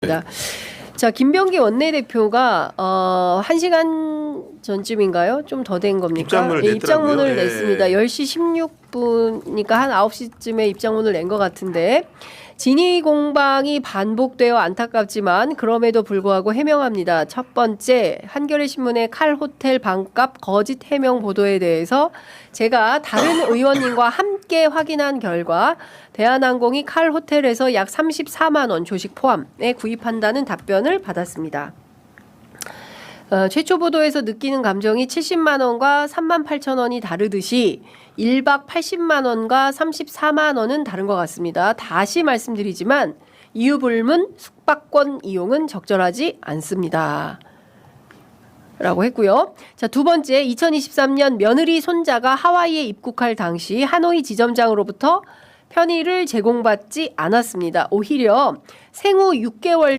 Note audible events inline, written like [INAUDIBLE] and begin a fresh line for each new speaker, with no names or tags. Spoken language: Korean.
네. 자, 김병기 원내대표가 어, 1시간 전쯤인가요? 좀 더 된 겁니까?
입장문을
예,
냈더라고요.
입장문을
예.
냈습니다. 10시 16분이니까 한 9시쯤에 입장문을 낸 것 같은데 진위 공방이 반복되어 안타깝지만 그럼에도 불구하고 해명합니다. 첫 번째, 한겨레 신문의 칼 호텔 방값 거짓 해명 보도에 대해서 제가 다른 [LAUGHS] 의원님과 함께 확인한 결과 대한항공이 칼 호텔에서 약 34만 원 조식 포함에 구입한다는 답변을 받았습니다. 어, 최초 보도에서 느끼는 감정이 70만 원과 3만 8천 원이 다르듯이 1박 80만 원과 34만 원은 다른 것 같습니다. 다시 말씀드리지만 이유 불문 숙박권 이용은 적절하지 않습니다. 라고 했고요. 자, 두 번째, 2023년 며느리 손자가 하와이에 입국할 당시 하노이 지점장으로부터 편의를 제공받지 않았습니다. 오히려 생후 6개월